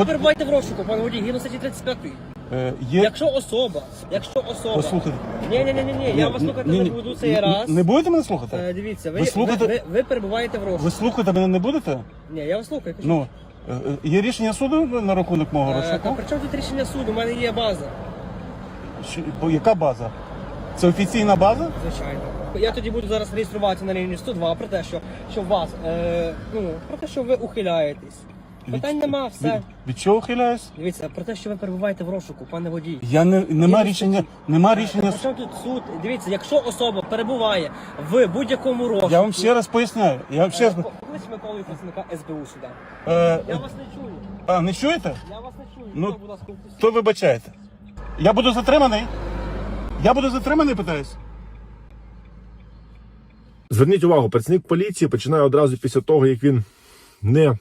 Ви перебуваєте в розшуку, пане водій, гідно статті 35. Е, є... Якщо особа, якщо особа... Послухайте. Ні, ні, ні, ні, ні, я вас слухати Ні, не ні, буду цей ні, раз. Не будете мене слухати? Е, Дивіться, ви, Ви ви, слухаєте- ви, ви перебуваєте в розшуку. Ви слухати мене не будете? Ні, я вас слухаю. кажіть. Ну, е, е, є рішення суду на рахунок мого Е, Та розшуку? при чому тут рішення суду? У мене є база, Що- бо яка база? Це офіційна база? звичайно. Я тоді буду зараз реєструвати на рівні 102 про те, що, що вас, е, ну, про те, що ви ухиляєтесь. Питань нема, все. Від, від чого ухиляюсь? Дивіться, про те, що ви перебуваєте в розшуку, пане водій. Я не нема Є рішення, нема рішення. При тут суд? Дивіться, якщо особа перебуває в будь-якому розшуку... Я вам ще раз поясняю. Я вам ще раз... Поклич Миколу працівника СБУ сюди. Е, Я вас не чую. а, не чуєте? Я вас не чую. Ну, Ну, будь ласка, впустіть. То вибачайте. Я буду затриманий? Я буду затриманий, питаюсь? Зверніть увагу, працівник поліції починає одразу після того, як він не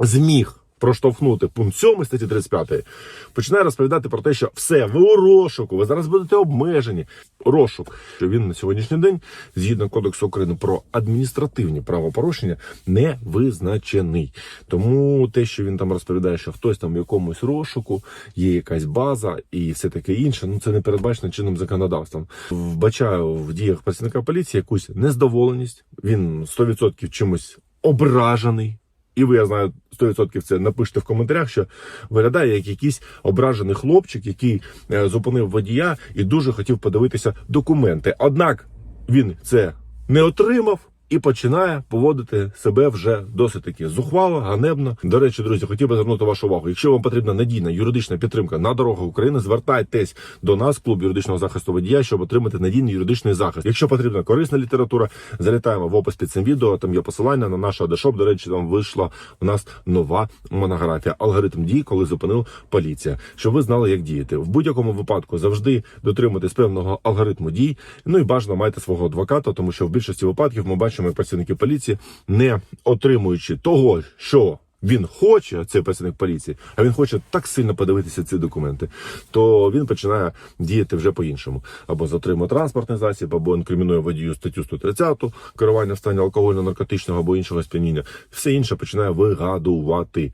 зміг проштовхнути пункт 7 статті 35, починає розповідати про те, що все, ви у розшуку, ви зараз будете обмежені. Розшук, що він на сьогоднішній день, згідно Кодексу України про адміністративні правопорушення, не визначений. Тому те, що він там розповідає, що хтось там в якомусь розшуку, є якась база і все таке інше, ну це не передбачено чинним законодавством. Вбачаю в діях працівника поліції якусь незадоволеність. Він 100% чимось ображений. І ви, я знаю, 100% це напишете в коментарях, що виглядає як якийсь ображений хлопчик, який е, зупинив водія і дуже хотів подивитися документи. Однак він це не отримав. І починає поводити себе вже досить таки зухвало, ганебно. До речі, друзі, хотів би звернути вашу увагу. Якщо вам потрібна надійна юридична підтримка на дорогах України, звертайтесь до нас, клуб юридичного захисту водія, щоб отримати надійний юридичний захист. Якщо потрібна корисна література, залітаємо в опис під цим відео. Там є посилання на наш адешоп. До речі, там вийшла у нас нова монографія. Алгоритм дій, коли зупинив поліція. Щоб ви знали, як діяти. В будь-якому випадку завжди дотримуйтесь певного алгоритму дій. Ну і бажано майте свого адвоката, тому що в більшості випадків ми бачимо, як працівники поліції, не отримуючи того, що він хоче, цей працівник поліції, а він хоче так сильно подивитися ці документи, то він починає діяти вже по-іншому. Або затримує транспортний засіб, або інкримінує водію статтю 130 керування в стані алкогольно-наркотичного або іншого сп'яніння. Все інше починає вигадувати.